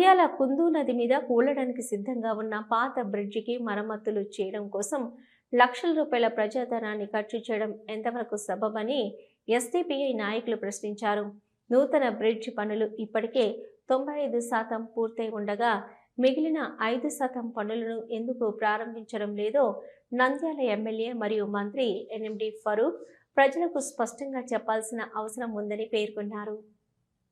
నంద్యాల కుందు నది మీద కూలడానికి సిద్ధంగా ఉన్న పాత బ్రిడ్జికి మరమ్మతులు చేయడం కోసం లక్షల రూపాయల ప్రజాధనాన్ని ఖర్చు చేయడం ఎంతవరకు సబబని ఎస్డిపిఐ నాయకులు ప్రశ్నించారు. నూతన బ్రిడ్జ్ పనులు ఇప్పటికే తొంభై ఐదు శాతం పూర్తయి ఉండగా మిగిలిన ఐదు శాతం పనులను ఎందుకు ప్రారంభించడం లేదో నంద్యాల ఎమ్మెల్యే మరియు మంత్రి ఎన్ఎండి ఫరూక్ ప్రజలకు స్పష్టంగా చెప్పాల్సిన అవసరం ఉందని పేర్కొన్నారు.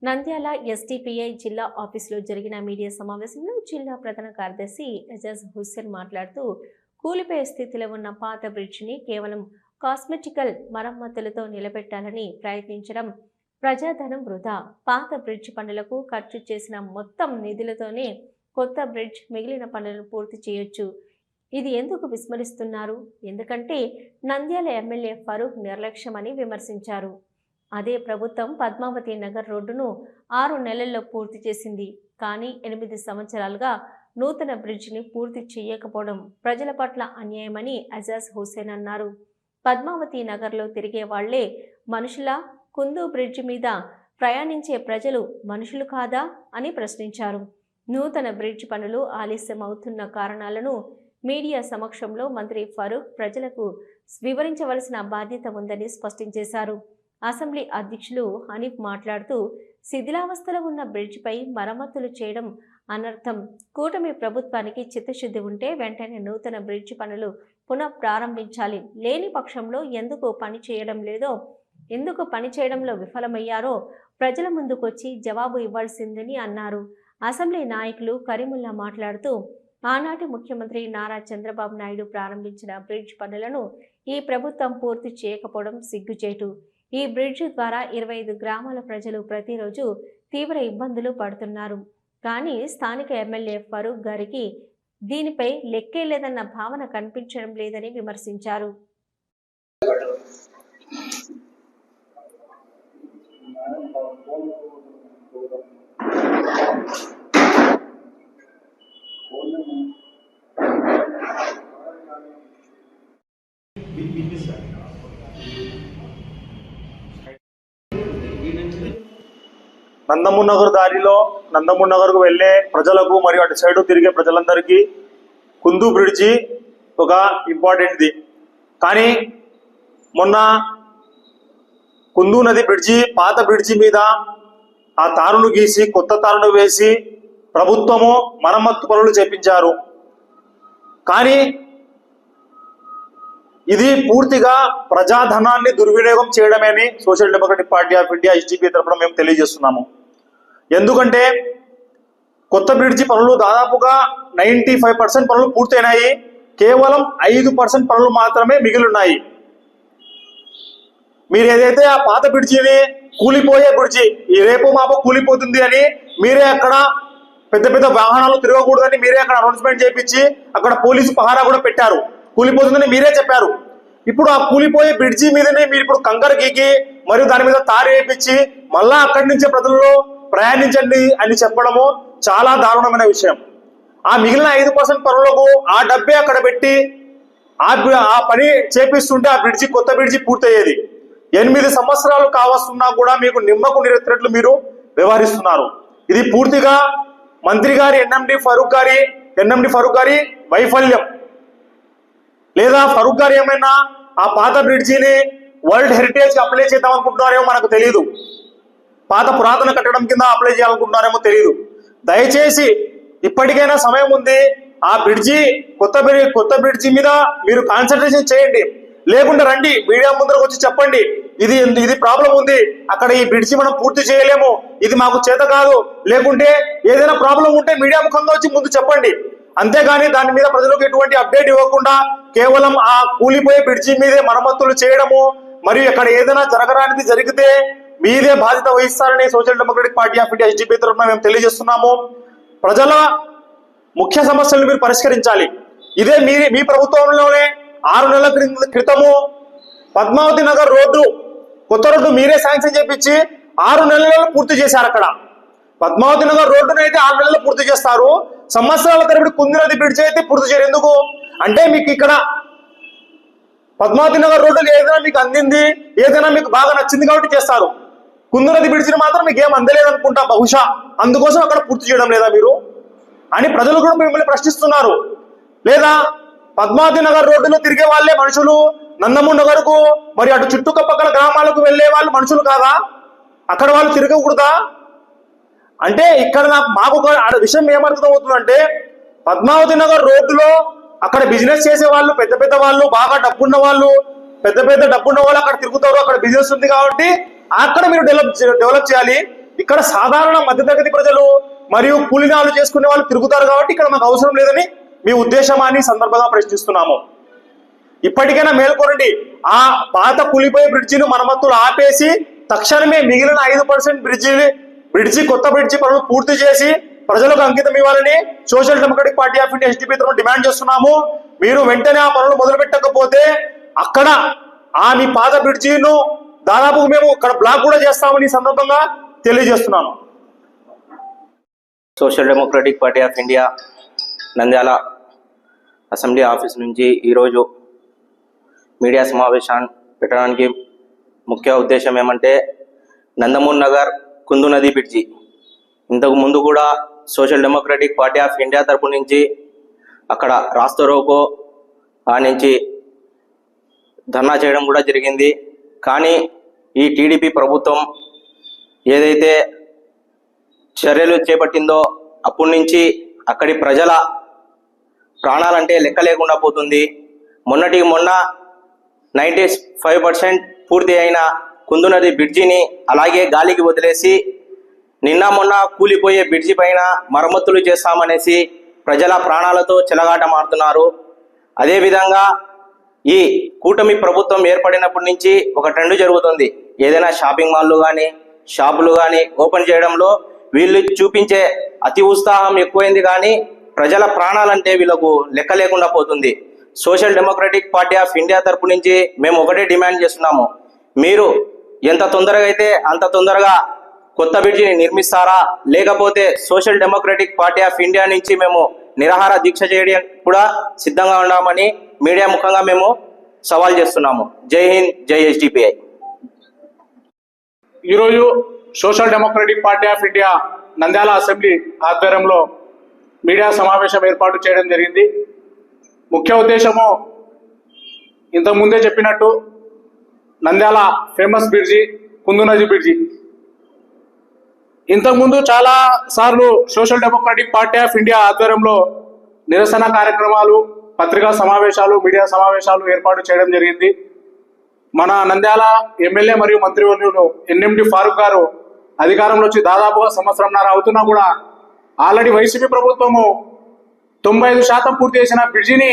నంద్యాల ఎస్డిపిఐ జిల్లా ఆఫీసులో జరిగిన మీడియా సమావేశంలో జిల్లా ప్రధాన కార్యదర్శి ఎజాజ్ హుస్సేన్ మాట్లాడుతూ కూలిపోయే స్థితిలో ఉన్న పాత బ్రిడ్జిని కేవలం కాస్మెటికల్ మరమ్మతులతో నిలబెట్టాలని ప్రయత్నించడం ప్రజాధనం వృధా. పాత బ్రిడ్జ్ పనులకు ఖర్చు చేసిన మొత్తం నిధులతోనే కొత్త బ్రిడ్జ్ మిగిలిన పనులను పూర్తి చేయొచ్చు. ఇది ఎందుకు విస్మరిస్తున్నారు? ఎందుకంటే నంద్యాల ఎమ్మెల్యే ఫరూక్ నిర్లక్ష్యమని విమర్శించారు. అదే ప్రభుత్వం పద్మావతి నగర్ రోడ్డును ఆరు నెలల్లో పూర్తి చేసింది. కానీ ఎనిమిది సంవత్సరాలుగా నూతన బ్రిడ్జిని పూర్తి చేయకపోవడం ప్రజల పట్ల అన్యాయమని అజాజ్ హుసేన్ అన్నారు. పద్మావతి నగర్లో తిరిగే వాళ్ళే మనుషుల? కుందు బ్రిడ్జి మీద ప్రయాణించే ప్రజలు మనుషులు కాదా? అని ప్రశ్నించారు. నూతన బ్రిడ్జ్ పనులు ఆలస్యం అవుతున్న కారణాలను మీడియా సమక్షంలో మంత్రి ఫరూక్ ప్రజలకు వివరించవలసిన బాధ్యత ఉందని స్పష్టం చేశారు. అసెంబ్లీ అధ్యక్షులు హనీఫ్ మాట్లాడుతూ శిథిలావస్థలో ఉన్న బ్రిడ్జిపై మరమ్మతులు చేయడం అనర్థం. కూటమి ప్రభుత్వానికి చిత్తశుద్ధి ఉంటే వెంటనే నూతన బ్రిడ్జ్ పనులు పునః ప్రారంభించాలి లేని పక్షంలో ఎందుకు పని చేయడం లేదో ఎందుకు పని చేయడంలో విఫలమయ్యారో ప్రజల ముందుకొచ్చి జవాబు ఇవ్వాల్సిందని అన్నారు. అసెంబ్లీ నాయకులు కరీముల్లా మాట్లాడుతూ ఆనాటి ముఖ్యమంత్రి నారా చంద్రబాబు నాయుడు ప్రారంభించిన బ్రిడ్జ్ పనులను ఈ ప్రభుత్వం పూర్తి చేయకపోవడం సిగ్గుచేటు. ఈ బ్రిడ్జ్ ద్వారా ఇరవై ఐదు గ్రామాల ప్రజలు ప్రతిరోజు తీవ్ర ఇబ్బందులు పడుతున్నారు. కానీ స్థానిక ఎమ్మెల్యే ఫరూక్ గారికి దీనిపై లెక్కే లేదన్న భావన కనిపించడం లేదని విమర్శించారు. నందమూర్ నగర్ దారిలో నందమూర్ నగర్కు వెళ్ళే ప్రజలకు మరియు అటు సైడు తిరిగే ప్రజలందరికీ కుందు బ్రిడ్జి ఒక ఇంపార్టెంట్ది. కానీ మొన్న కుందు నది బ్రిడ్జి పాత బ్రిడ్జి మీద ఆ తారును గీసి కొత్త తారును వేసి ప్రభుత్వము మరమ్మత్తు పనులు చేపించారు. కానీ ఇది పూర్తిగా ప్రజాధనాన్ని దుర్వినియోగం చేయడమే అని Social Democratic Party of India SDP తరఫున మేము తెలియజేస్తున్నాము. ఎందుకంటే కొత్త బ్రిడ్జి పనులు దాదాపుగా నైంటీ ఫైవ్ పర్సెంట్ పనులు పూర్తయినాయి. కేవలం ఐదు పర్సెంట్ పనులు మాత్రమే మిగిలిన్నాయి. మీరు ఏదైతే ఆ పాత బ్రిడ్జిని కూలిపోయే బ్రిడ్జి ఈ రేపు మాపు కూలిపోతుంది అని మీరే అక్కడ పెద్ద పెద్ద వాహనాలు తిరగకూడదని మీరే అక్కడ అనౌన్స్మెంట్ చేపించి అక్కడ పోలీసు పహారా కూడా పెట్టారు. కూలిపోతుందని మీరే చెప్పారు. ఇప్పుడు ఆ కూలిపోయే బ్రిడ్జి మీదనే మీరు ఇప్పుడు కంకర గీకి మరియు దాని మీద తారు వేయించి మళ్ళా అక్కడి నుంచే ప్రజల్లో ప్రయాణించండి అని చెప్పడము చాలా దారుణమైన విషయం. ఆ మిగిలిన ఐదు పర్సెంట్ పనులకు ఆ డబ్బే అక్కడ పెట్టి ఆ ఆ పని చేపిస్తుంటే ఆ బ్రిడ్జి కొత్త బ్రిడ్జి పూర్తయ్యేది. ఎనిమిది సంవత్సరాలు కావస్తున్నా కూడా మీకు నిమ్మకు నిరెత్తినట్లు మీరు వ్యవహరిస్తున్నారు. ఇది పూర్తిగా మంత్రి గారి ఎన్ఎండి ఫరూక్ గారి ఎన్ఎండి ఫరూక్ గారి వైఫల్యం. లేదా ఫరూక్ గారు ఏమైనా ఆ పాత బ్రిడ్జిని వరల్డ్ హెరిటేజ్ అప్లై చేద్దాం అనుకుంటున్నారేమో మనకు తెలియదు పాత పురాతన కట్టడం కింద అప్లై చేయాలనుకుంటున్నారేమో తెలియదు దయచేసి ఇప్పటికైనా సమయం ఉంది. ఆ బ్రిడ్జి కొత్త కొత్త బ్రిడ్జి మీద మీరు కాన్సన్ట్రేషన్ చేయండి. లేకుంటే రండి మీడియా ముందరకు వచ్చి చెప్పండి. ఇది ఇది ప్రాబ్లం ఉంది. అక్కడ ఈ బ్రిడ్జి మనం పూర్తి చేయలేము. ఇది మాకు చేత కాదు. లేకుంటే ఏదైనా ప్రాబ్లం ఉంటే మీడియా ముఖంగా వచ్చి ముందు చెప్పండి. అంతేగాని దాని మీద ప్రజలకు ఎటువంటి అప్డేట్ ఇవ్వకుండా కేవలం ఆ కూలిపోయే బ్రిడ్జి మీదే మరమ్మతులు చేయడము మరియు అక్కడ ఏదైనా జరగరానిది జరిగితే మీదే బాధ్యత వహిస్తారని Social Democratic Party of India SDP తరఫున మేము తెలియజేస్తున్నాము. ప్రజల ముఖ్య సమస్యలను మీరు పరిష్కరించాలి. ఇదే మీ మీ ప్రభుత్వంలోనే ఆరు నెలల క్రితము పద్మావతి నగర్ రోడ్డు కొత్త రోడ్డు మీరే శాంక్షన్ చేపించి ఆరు నెలలలో పూర్తి చేశారు అక్కడ. పద్మావతి నగర్ రోడ్డును అయితే ఆరు నెలలు పూర్తి చేస్తారు. సంవత్సరాల తరబడి కుందినది బ్రిడ్జ్ అయితే పూర్తి చేయరు. ఎందుకు? అంటే మీకు ఇక్కడ పద్మావతి నగర్ రోడ్డు ఏదైనా మీకు అందింది ఏదైనా మీకు బాగా నచ్చింది కాబట్టి చేస్తారు. కుందునది పిడిచిన మాత్రం మీకు ఏం అందలేదు అనుకుంటా బహుశా. అందుకోసం అక్కడ పూర్తి చేయడం లేదా మీరు? అని ప్రజలు కూడా మిమ్మల్ని ప్రశ్నిస్తున్నారు. లేదా పద్మావతి నగర్ రోడ్డులో తిరిగే వాళ్ళే మనుషులు? నందమూర్ నగర్కు మరి అటు చుట్టుపక్కల గ్రామాలకు వెళ్ళే వాళ్ళు మనుషులు కాదా? అక్కడ వాళ్ళు తిరగకూడదా? అంటే ఇక్కడ నాకు మాకు ఆడ విషయం ఏమర్థం అవుతుందంటే పద్మావతి నగర్ రోడ్డులో అక్కడ బిజినెస్ చేసే వాళ్ళు పెద్ద పెద్ద వాళ్ళు బాగా డబ్బున్న వాళ్ళు పెద్ద పెద్ద డబ్బున్న వాళ్ళు అక్కడ తిరుగుతారు అక్కడ బిజినెస్ ఉంది కాబట్టి అక్కడ మీరు డెవలప్ డెవలప్ చేయాలి. ఇక్కడ సాధారణ మధ్యతరగతి ప్రజలు మరియు కూలినాలు చేసుకునే వాళ్ళు తిరుగుతారు కాబట్టి ఇక్కడ మాకు అవసరం లేదని మీ ఉద్దేశమా అని సందర్భంగా ప్రశ్నిస్తున్నాము. ఇప్పటికైనా మేల్కొనండి ఆ పాత కూలిపోయే బ్రిడ్జిని మరమ్మతులు ఆపేసి తక్షణమే మిగిలిన ఐదు పర్సెంట్ బ్రిడ్జి బ్రిడ్జి కొత్త బ్రిడ్జి పనులు పూర్తి చేసి ప్రజలకు అంకితం ఇవ్వాలని Social Democratic Party of India SDP తరఫున డిమాండ్ చేస్తున్నాము. మీరు వెంటనే ఆ పనులు మొదలు పెట్టకపోతే అక్కడ ఆ మీ పాత బ్రిడ్జిను దాదాపు మేము ఇక్కడ బ్లాక్ కూడా చేస్తామని ఈ సందర్భంగా తెలియజేస్తున్నాను. Social Democratic Party of India Nandyal assembly office నుంచి ఈరోజు మీడియా సమావేశాన్ని పెట్టడానికి ముఖ్య ఉద్దేశం ఏమంటే నందమూర్ నగర్ కుందు నది బ్రిడ్జి. ఇంతకు ముందు కూడా Social Democratic Party of India తరపు నుంచి అక్కడ రాస్తరోకో ఆ నుంచి ధర్నా చేయడం కూడా జరిగింది. కానీ ఈ టీడీపీ ప్రభుత్వం ఏదైతే చర్యలు చేపట్టిందో అప్పటి నుంచి అక్కడి ప్రజల ప్రాణాలంటే లెక్క లేకుండా పోతుంది. మొన్నటికి మొన్న నైంటీ ఫైవ్ పర్సెంట్ పూర్తి అయిన కుందునది బ్రిడ్జిని అలాగే గాలికి వదిలేసి నిన్న మొన్న కూలిపోయే బ్రిడ్జి పైన మరమ్మతులు చేస్తామనేసి ప్రజల ప్రాణాలతో చెలగాటమాడుతున్నారు అదేవిధంగా ఈ కూటమి ప్రభుత్వం ఏర్పడినప్పటి నుంచి ఒక ట్రెండ్ జరుగుతుంది. ఏదైనా షాపింగ్ మాల్లు కానీ షాపులు కానీ ఓపెన్ చేయడంలో వీళ్ళు చూపించే అతి ఉత్సాహం ఎక్కువైంది కానీ ప్రజల ప్రాణాలంటే వీళ్ళకు లెక్క లేకుండా పోతుంది. Social Democratic Party of India తరపు నుంచి మేము ఒకటే డిమాండ్ చేస్తున్నాము. మీరు ఎంత తొందరగా అయితే అంత తొందరగా కొత్త బ్రిడ్జిని నిర్మిస్తారా? లేకపోతే Social Democratic Party of India నుంచి మేము నిరాహార దీక్ష చేయడం కూడా సిద్ధంగా ఉన్నామని మీడియా ముఖంగా మేము సవాల్ చేస్తున్నాము. జై హింద్ జై హెచ్డిపిఐ. ఈరోజు Social Democratic Party of India Nandyal assembly ఆధ్వర్యంలో మీడియా సమావేశం ఏర్పాటు చేయడం జరిగింది. ముఖ్య ఉద్దేశము ఇంతకుముందే చెప్పినట్టు నంద్యాల ఫేమస్ బ్రిడ్జి కుందునది బ్రిడ్జి. ఇంతకుముందు చాలా సార్లు Social Democratic Party of India ఆధ్వర్యంలో నిరసన కార్యక్రమాలు పత్రికా సమావేశాలు మీడియా సమావేశాలు ఏర్పాటు చేయడం జరిగింది. మన నంద్యాల ఎమ్మెల్యే మరియు మంత్రివర్యులు ఎన్ఎండి ఫారూక్ గారు అధికారంలో వచ్చి దాదాపుగా సంవత్సరంన్నర అవుతున్నా కూడా ఆల్రెడీ వైసీపీ ప్రభుత్వము తొంభై ఐదు శాతం పూర్తి చేసిన బ్రిడ్జిని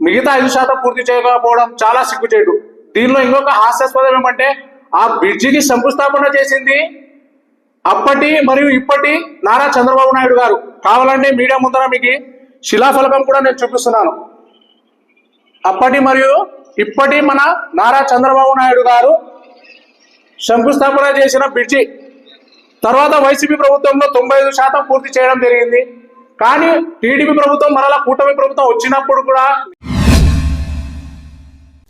మిగతా ఐదు శాతం పూర్తి చేయకపోవడం చాలా సిగ్గుచేటు. దీనిలో ఇంకొక హాస్యాస్పదం ఏమంటే ఆ బ్రిడ్జిని శంకుస్థాపన చేసింది అప్పటి మరియు ఇప్పటి నారా చంద్రబాబు నాయుడు గారు. కావాలంటే మీడియా ముందర మీకు శిలాఫలకం కూడా నేను చూపిస్తున్నాను. అప్పటి మరియు ఇప్పటి మన నారా చంద్రబాబు నాయుడు గారు శంకుస్థాపన చేసిన బ్రిడ్జి తర్వాత వైసీపీ ప్రభుత్వంలో తొంభై ఐదు శాతం పూర్తి చేయడం జరిగింది. కానీ టీడీపీ ప్రభుత్వం మరలా కూటమి ప్రభుత్వం వచ్చినప్పుడు కూడా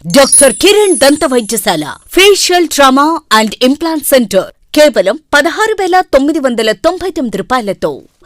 డాక్టర్ కిరణ్ దంత వైద్యశాల facial trauma and implant centre కేవలం పదహారు వేల తొమ్మిది వందల తొంభై తొమ్మిది రూపాయలతో.